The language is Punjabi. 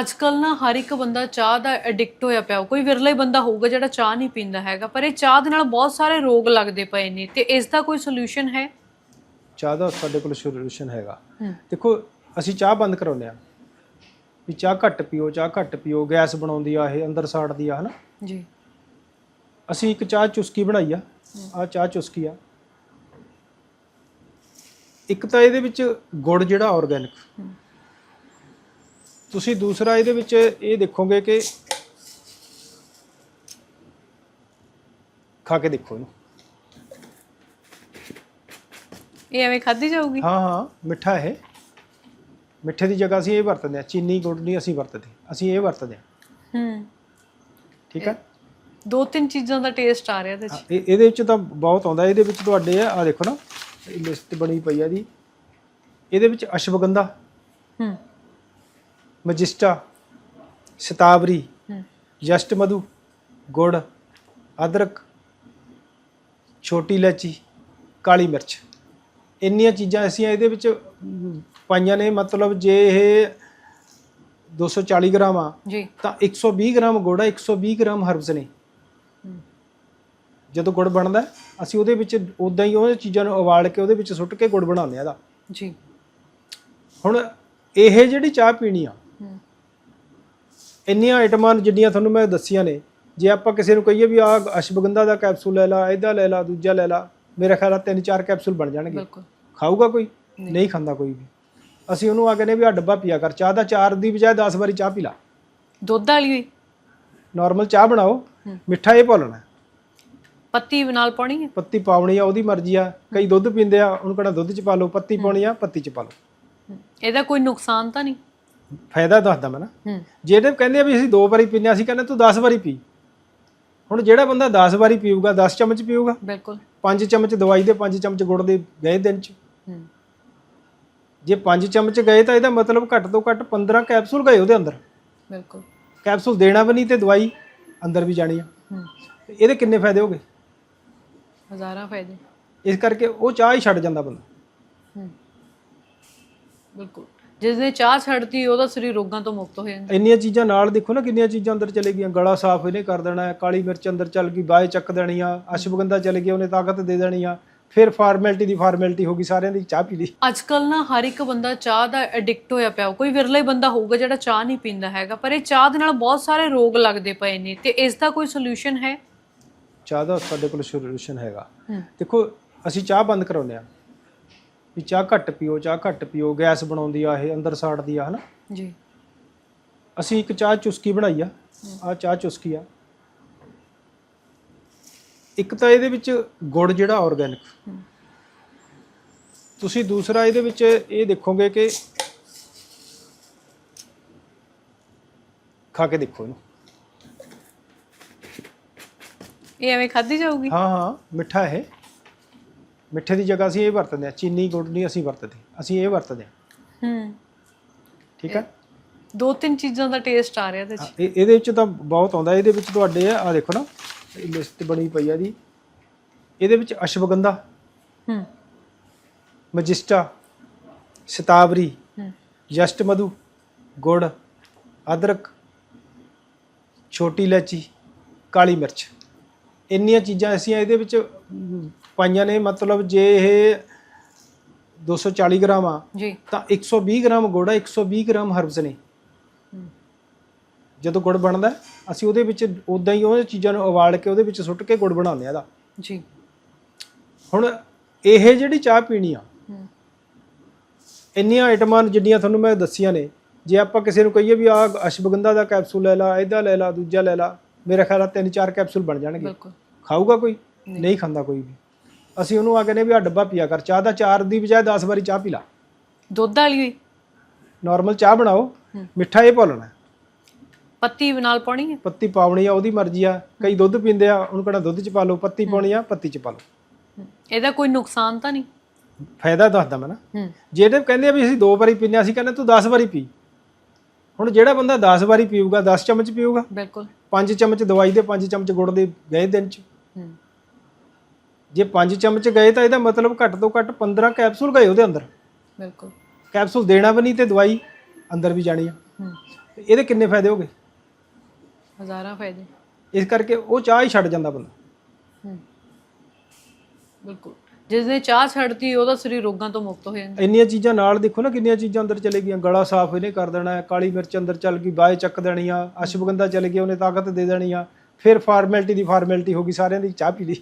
ਅੱਜ ਕੱਲ ਨਾ ਹਰ ਇੱਕ ਬੰਦਾ ਚਾਹ ਦਾ ਐਡਿਕਟ ਹੋਇਆ ਪਿਆ। ਕੋਈ ਵਿਰਲਾ ਹੀ ਬੰਦਾ ਹੋਊਗਾ ਜਿਹੜਾ ਚਾਹ ਨਹੀਂ ਪੀਂਦਾ ਹੈਗਾ। ਪਰ ਇਹ ਚਾਹ ਦੇ ਨਾਲ ਬਹੁਤ ਸਾਰੇ ਰੋਗ ਲੱਗਦੇ ਪਏ ਨੇ। ਤੇ ਇਸ ਦਾ ਕੋਈ ਸੋਲੂਸ਼ਨ ਹੈ? ਚਾਹ ਦਾ ਸਾਡੇ ਕੋਲ ਸੋਲੂਸ਼ਨ ਹੈਗਾ। ਦੇਖੋ ਅਸੀਂ ਚਾਹ ਬੰਦ ਕਰਾਉਂਦੇ ਆ ਵੀ ਚਾਹ ਘੱਟ ਪੀਓ ਚਾਹ ਘੱਟ ਪੀਓ ਗੈਸ ਬਣਾਉਂਦੀ ਆ ਇਹ ਅੰਦਰ ਸਾੜਦੀ ਆ ਹਨਾ? ਜੀ। ਅਸੀਂ ਇੱਕ ਚਾਹ ਚੁਸਕੀ ਬਣਾਈ ਆ। ਆ ਚਾਹ ਚੁਸਕੀ ਆ। ਇੱਕ ਤਾਂ ਇਹਦੇ ਵਿੱਚ ਗੁੜ ਜਿਹੜਾ ਆਰਗੈਨਿਕ। ਤੁਸੀਂ ਦੂਸਰਾ ਇਹਦੇ ਵਿੱਚ ਇਹ ਦੇਖੋਗੇ ਕਿ ਖਾ ਕੇ ਦੇਖੋ ਇਹਨੂੰ। ਇਹ ਐਵੇਂ ਖਾਧੀ ਜਾਊਗੀ? ਹਾਂ ਹਾਂ ਮਿੱਠਾ ਇਹ। ਮਿੱਠੇ ਦੀ ਜਗ੍ਹਾ ਅਸੀਂ ਇਹ ਵਰਤਦੇ ਆ ਚੀਨੀ ਗੁੜ ਨਹੀਂ ਅਸੀਂ ਵਰਤਦੇ ਅਸੀਂ ਇਹ ਵਰਤਦੇ ਆ ਹੂੰ। ਠੀਕ ਹੈ? ਦੋ ਤਿੰਨ ਚੀਜ਼ਾਂ ਦਾ ਟੇਸਟ ਆ ਰਿਹਾ ਇਹਦੇ ਹਾਂ, ਚ। ਇਹ- ਇਹਦੇ ਵਿੱਚ ਤਾਂ ਬਹੁਤ ਆਉਂਦਾ ਇਹਦੇ ਵਿੱਚ ਤੁਹਾਡੇ ਆ ਆਹ ਦੇਖੋ ਨਾ ਇਹ ਲਿਸਟ ਬਣੀ ਪਈ ਆ ਦੀ ਇਹਦੇ ਵਿੱਚ ਅਸ਼ਵਗੰਧਾ। ਹੂੰ। ਮਜਿਸਟਾ ਸ਼ਤਾਵਰੀ ਹੂੰ। ਜਸਟ ਮਧੂ ਗੁੜ ਅਦਰਕ ਛੋਟੀ ਇਲਾਚੀ ਕਾਲੀ ਮਿਰਚ। ਇੰਨੀਆਂ ਚੀਜ਼ਾਂ ਅਸੀਂ ਇਹਦੇ ਵਿੱਚ ਪਾਈਆਂ ਨੇ ਮਤਲਬ ਜੇ ਇਹ 240 ਗ੍ਰਾਮ ਆ ਤਾਂ 120 ਗ੍ਰਾਮ ਗੁੜ ਆ 120 ਗ੍ਰਾਮ ਹਰਬਸ ਨੇ। ਜਦੋਂ ਗੁੜ ਬਣਦਾ ਅਸੀਂ ਉਹਦੇ ਵਿੱਚ ਉਦਾਂ ਹੀ ਉਹ ਚੀਜ਼ਾਂ ਨੂੰ ਉਬਾਲ ਕੇ ਉਹਦੇ ਵਿੱਚ ਸੁੱਟ ਕੇ ਗੁੜ ਬਣਾਉਂਦੇ ਆ ਇਹਦਾ। ਜੀ। ਹੁਣ ਇਹ ਜਿਹੜੀ ਚਾਹ ਪੀਣੀ ਆ ਇੰਨੀਆਂ ਆਈਟਮਾਂ ਜਿੰਨੀਆਂ ਤੁਹਾਨੂੰ ਮੈਂ ਦੱਸੀਆਂ ਨੇ ਜੇ ਆਪਾਂ ਕਿਸੇ ਨੂੰ ਕਹੀਏ ਵੀ ਆ ਅਸ਼ਵਗੰਧਾ ਦਾ ਕੈਪਸੂਲ ਲੈ ਲਾ ਇਹਦਾ ਲੈ ਲਾ ਦੂਜਾ ਲੈ ਲਾ ਮੇਰੇ ਖਿਆਲ ਆ ਤਿੰਨ ਚਾਰ ਕੈਪਸੂਲ ਬਣ ਜਾਣਗੇ। ਬਿਲਕੁਲ। ਖਾਊਗਾ ਕੋਈ? ਨਹੀਂ। ਖਾਂਦਾ ਕੋਈ ਵੀ। ਅਸੀਂ ਉਹਨੂੰ ਆ ਕਹਿੰਦੇ ਵੀ ਆ ਡੱਬਾ ਪੀਆ ਕਰ ਚਾਹ ਦਾ ਚਾਰ ਦੀ ਬਜਾਏ 10 ਵਾਰੀ ਚਾਹ ਪੀ ਲਾ। ਦੁੱਧ ਵਾਲੀ ਹੋਈ ਨਾਰਮਲ ਚਾਹ ਬਣਾਓ। ਮਿੱਠਾ ਇਹ ਪਾਉਣਾ। ਪੱਤੀ ਨਾਲ ਪਾਉਣੀ ਹੈ ਪੱਤੀ ਪਾਉਣੀ ਆ ਉਹਦੀ ਮਰਜ਼ੀ ਆ। ਕਈ ਦੁੱਧ ਪੀਂਦੇ ਆ ਉਹਨੂੰ ਕਹਿੰਦਾ ਦੁੱਧ ਚ ਪਾ ਲਓ ਪੱਤੀ ਪਾਉਣੀ ਆ ਪੱਤੀ ਚ ਪਾ ਲਓ। ਇਹਦਾ ਕੋਈ ਨੁਕਸਾਨ ਤਾਂ ਨਹੀਂ? ਫਾਇਦਾ ਦੱਸਦਾ ਮੈਂ ਨਾ। ਜਿਹੜੇ ਕਹਿੰਦੇ ਆ ਵੀ ਅਸੀਂ ਦੋ ਵਾਰੀ ਪੀਨੇ ਆ, ਅਸੀਂ ਕਹਿੰਦੇ ਤੂੰ 10 ਵਾਰੀ ਪੀ। ਹੁਣ ਜਿਹੜਾ ਬੰਦਾ 10 ਵਾਰੀ ਪੀਊਗਾ 10 ਚਮਚ ਪੀਊਗਾ। ਬਿਲਕੁਲ। 5 ਚਮਚ ਦਵਾਈ ਦੇ 5 ਚਮਚ ਗੁੜ ਦੇ ਗਏ ਦਿਨ ਚ। ਜੇ 5 ਚਮਚ ਗਏ ਤਾਂ ਇਹਦਾ ਮਤਲਬ ਘੱਟ ਤੋਂ ਘੱਟ 15 ਕੈਪਸੂਲ ਗਏ ਉਹਦੇ ਅੰਦਰ। ਬਿਲਕੁਲ। ਕੈਪਸੂਲ ਦੇਣਾ ਵੀ ਨਹੀਂ ਤੇ ਦਵਾਈ ਅੰਦਰ ਵੀ ਜਾਣੀ ਆ। ਇਹਦੇ ਕਿੰਨੇ ਫਾਇਦੇ ਹੋਗੇ ਹਜ਼ਾਰਾਂ ਫਾਇਦੇ। ਇਸ ਕਰਕੇ ਉਹ ਚਾਹ ਹੀ ਛੱਡ ਜਾਂਦਾ ਬੰਦਾ। ਬਿਲਕੁਲ। ਜਿਸ ਨੇ ਚਾਹ ਛੱਡਤੀ ਉਹਦਾ ਸਰੀਰ ਰੋਗਾਂ ਤੋਂ ਮੁਕਤ ਹੋ ਜਾਂਦਾ। ਇੰਨੀਆਂ ਚੀਜ਼ਾਂ ਨਾਲ ਦੇਖੋ ਨਾ ਕਿੰਨੀਆਂ ਚੀਜ਼ਾਂ ਅੰਦਰ ਚਲੇ ਗਈਆਂ। ਗਲਾ ਸਾਫ਼ ਇਹਨੇ ਕਰ ਦੇਣਾ ਹੈ ਕਾਲੀ ਮਿਰਚ ਅੰਦਰ ਚੱਲ ਗਈ ਬਾਏ ਚੱਕ ਦੇਣੀ ਆ ਅਸ਼ਵਗੰਧਾ ਚਲੇ ਗਿਆ ਉਹਨੇ ਤਾਕਤ ਦੇ ਦੇਣੀ ਆ। ਫਿਰ ਫਾਰਮੈਲਿਟੀ ਦੀ ਫਾਰਮੈਲਿਟੀ ਹੋ ਗਈ ਸਾਰਿਆਂ ਦੀ ਚਾਹ ਪੀ ਲਈ। ਅੱਜ ਕੱਲ ਨਾ ਹਰ ਇੱਕ ਬੰਦਾ ਚਾਹ ਦਾ ਐਡਿਕਟ ਹੋਇਆ ਪਿਆ। ਕੋਈ ਵਿਰਲਾ ਹੀ ਬੰਦਾ ਹੋਊਗਾ ਜਿਹੜਾ ਚਾਹ ਨਹੀਂ ਪੀਂਦਾ ਹੈਗਾ ਪਰ ਇਹ ਚਾਹ ਦੇ ਨਾਲ ਬਹੁਤ ਸਾਰੇ ਰੋਗ ਲੱਗਦੇ ਪਏ ਨੇ। ਤੇ ਇਸ ਦਾ ਕੋਈ ਸੋਲੂਸ਼ਨ ਹੈ? ਚਾਹ ਦਾ ਸਾਡੇ ਕੋਲ ਸੋਲੂਸ਼ਨ ਹੈਗਾ। ਦੇਖੋ ਅਸੀਂ ਚਾਹ ਬੰਦ ਕਰਾਉਂਦੇ ਆ ਵੀ ਚਾਹ ਘੱਟ ਪੀਓ ਚਾਹ ਘੱਟ ਪੀਓ ਗੈਸ ਬਣਾਉਂਦੀ ਆ ਇਹ ਅੰਦਰ ਸਾੜਦੀ ਆ ਹਨਾ? ਜੀ। ਅਸੀਂ ਇੱਕ ਚਾਹ ਚੁਸਕੀ ਬਣਾਈ ਆ ਆ ਚਾਹ ਚੁਸਕੀ ਆ। ਇੱਕ ਤਾਂ ਇਹਦੇ ਵਿੱਚ ਗੁੜ ਜਿਹੜਾ ਆਰਗੈਨਿਕ ਹੂੰ। ਤੁਸੀਂ ਦੂਸਰਾ ਇਹਦੇ ਵਿੱਚ ਇਹ ਦੇਖੋਗੇ ਕਿ ਖਾ ਕੇ ਦੇਖੋ ਇਹਨੂੰ। ਇਹ ਐਵੇਂ ਖਾਧੀ ਜਾਊਗੀ? ਹਾਂ ਹਾਂ ਮਿੱਠਾ ਇਹ। ਮਿੱਠੇ ਦੀ ਜਗ੍ਹਾ ਅਸੀਂ ਇਹ ਵਰਤਦੇ ਆ ਚੀਨੀ ਗੁੜ ਨਹੀਂ ਅਸੀਂ ਵਰਤਦੇ ਅਸੀਂ ਇਹ ਵਰਤਦੇ ਆ ਹੂੰ। ਠੀਕ ਹੈ? ਦੋ ਤਿੰਨ ਚੀਜ਼ਾਂ ਦਾ ਟੇਸਟ ਆ ਰਿਹਾ ਇਹਦੇ ਚ। ਇਹ- ਇਹਦੇ ਵਿੱਚ ਤਾਂ ਬਹੁਤ ਆਉਂਦਾ ਇਹਦੇ ਵਿੱਚ ਤੁਹਾਡੇ ਆ ਦੇਖੋ ਨਾ ਲਿਸਟ ਬਣੀ ਪਈ ਆ ਦੀ ਇਹਦੇ ਵਿੱਚ ਅਸ਼ਵਗੰਧਾ ਹੂੰ। ਮਜਿਸਟਾ ਸ਼ਤਾਵਰੀ ਹੂੰ। ਜਸਟ ਮਧੂ ਗੁੜ ਅਦਰਕ ਛੋਟੀ ਇਲਾਚੀ ਕਾਲੀ ਮਿਰਚ। ਇੰਨੀਆਂ ਚੀਜ਼ਾਂ ਅਸੀਂ ਇਹਦੇ ਵਿੱਚ ਪਾਈਆਂ ਨੇ ਮਤਲਬ ਜੇ ਇਹ 240 ਗ੍ਰਾਮ ਆ ਜੀ। ਤਾਂ 120 ਗ੍ਰਾਮ ਗੁੜ ਆ 120 ਗ੍ਰਾਮ ਹਰਬਸ ਨੇ। ਜਦੋਂ ਗੁੜ ਬਣਦਾ ਅਸੀਂ ਉਹਦੇ ਵਿੱਚ ਉਦਾਂ ਹੀ ਉਹ ਚੀਜ਼ਾਂ ਨੂੰ ਉਬਾਲ ਕੇ ਉਹਦੇ ਵਿੱਚ ਸੁੱਟ ਕੇ ਗੁੜ ਬਣਾਉਂਦੇ ਆ ਇਹਦਾ। ਜੀ। ਹੁਣ ਇਹ ਜਿਹੜੀ ਚਾਹ ਪੀਣੀ ਆ ਇੰਨੀਆਂ ਆਈਟਮਾਂ ਜਿੰਨੀਆਂ ਤੁਹਾਨੂੰ ਮੈਂ ਦੱਸੀਆਂ ਨੇ ਜੇ ਆਪਾਂ ਕਿਸੇ ਨੂੰ ਕਹੀਏ ਵੀ ਆ ਅਸ਼ਵਗੰਧਾ ਦਾ ਕੈਪਸੂਲ ਲੈ ਲਾ ਇਹਦਾ ਲੈ ਲਾ ਦੂਜਾ ਲੈ ਲਾ ਮੇਰੇ ਖਿਆਲ ਆ ਤਿੰਨ ਚਾਰ ਕੈਪਸੂਲ ਬਣ ਜਾਣਗੇ। ਬਿਲਕੁਲ। ਖਾਊਗਾ ਕੋਈ? ਨਹੀਂ। ਖਾਂਦਾ ਕੋਈ ਵੀ। ਅਸੀਂ ਉਹਨੂੰ ਆ ਕਹਿੰਦੇ ਵੀ ਆ ਡੱਬਾ ਪੀਆ ਕਰ ਚਾਹ ਦਾ ਚਾਰ ਦੀ ਬਜਾਏ 10 ਵਾਰੀ ਚਾਹ ਪੀ ਲਾ। ਦੁੱਧ ਵਾਲੀ ਹੋਈ ਨਾਰਮਲ ਚਾਹ ਬਣਾਓ। ਮਿੱਠਾ ਇਹ ਪਾਉਣਾ ਪੱਤੀ ਨਾਲ ਪਾਉਣੀ ਹੈ? ਪੱਤੀ ਪਾਉਣੀ ਆ ਉਹਦੀ ਮਰਜ਼ੀ ਆ। ਕਈ ਦੁੱਧ ਪੀਂਦੇ ਆ ਉਹਨੂੰ ਕਹਿੰਦਾ ਦੁੱਧ ਚ ਪਾ ਲਓ ਪੱਤੀ ਪਾਉਣੀ ਆ ਪੱਤੀ ਚ ਪਾ ਲਓ। ਇਹਦਾ ਕੋਈ ਨੁਕਸਾਨ ਤਾਂ ਨਹੀਂ? ਫਾਇਦਾ ਦੱਸਦਾ ਮੈਂ ਨਾ। ਜਿਹੜੇ ਕਹਿੰਦੇ ਆ ਵੀ ਅਸੀਂ ਦੋ ਵਾਰੀ ਪੀਨੇ ਆ, ਅਸੀਂ ਕਹਿੰਦੇ ਤੂੰ 10 ਵਾਰੀ ਪੀ। ਹੁਣ ਜਿਹੜਾ ਬੰਦਾ 10 ਵਾਰੀ ਪੀਊਗਾ 10 ਚਮਚ ਪੀਊਗਾ। ਬਿਲਕੁਲ। 5 ਚਮਚ ਦਵਾਈ ਦੇ 5 ਚਮਚ ਗੁੜ ਦੇ ਗਏ ਦਿਨ ਚ। ਜੇ 5 ਚਮਚ ਗਏ ਤਾਂ ਇਹਦਾ ਮਤਲਬ ਘੱਟ ਤੋਂ ਘੱਟ 15 ਕੈਪਸੂਲ ਗਏ ਉਹਦੇ ਅੰਦਰ। ਬਿਲਕੁਲ। ਕੈਪਸੂਲ ਦੇਣਾ ਵੀ ਨਹੀਂ ਤੇ ਦਵਾਈ ਅੰਦਰ ਵੀ ਜਾਣੀ ਆ। ਹੂੰ। ਇਹਦੇ ਕਿੰਨੇ ਫਾਇਦੇ ਹੋਗੇ ਹਜ਼ਾਰਾਂ ਫਾਇਦੇ। ਇਸ ਕਰਕੇ ਉਹ ਚਾਹ ਹੀ ਛੱਡ ਜਾਂਦਾ ਬੰਦਾ। ਹੂੰ। ਬਿਲਕੁਲ। ਜਿਸ ਨੇ ਚਾਹ ਛੱਡਤੀ ਉਹਦਾ ਸਰੀਰ ਰੋਗਾਂ ਤੋਂ ਮੁਕਤ ਹੋ ਜਾਂਦਾ। ਇੰਨੀਆਂ ਚੀਜ਼ਾਂ ਨਾਲ ਦੇਖੋ ਨਾ ਕਿੰਨੀਆਂ ਚੀਜ਼ਾਂ ਅੰਦਰ ਚਲੇ ਗਈਆਂ। ਗਲਾ ਸਾਫ਼ ਇਹਨੇ ਕਰ ਦੇਣਾ ਹੈ ਕਾਲੀ ਮਿਰਚ ਅੰਦਰ ਚੱਲ ਗਈ ਬਾਏ ਚੱਕ ਦੇਣੀ ਆ ਅਸ਼ਵਗੰਧਾ ਚਲੇ ਗਈ ਉਹਨੇ ਤਾਕਤ ਦੇ ਦੇਣੀ ਆ। ਫਿਰ ਫਾਰਮੈਲਿਟੀ ਦੀ ਫਾਰਮੈਲਿਟੀ ਹੋ ਗਈ ਸਾਰਿਆਂ ਦੀ ਚਾਹ ਪੀ ਲਈ।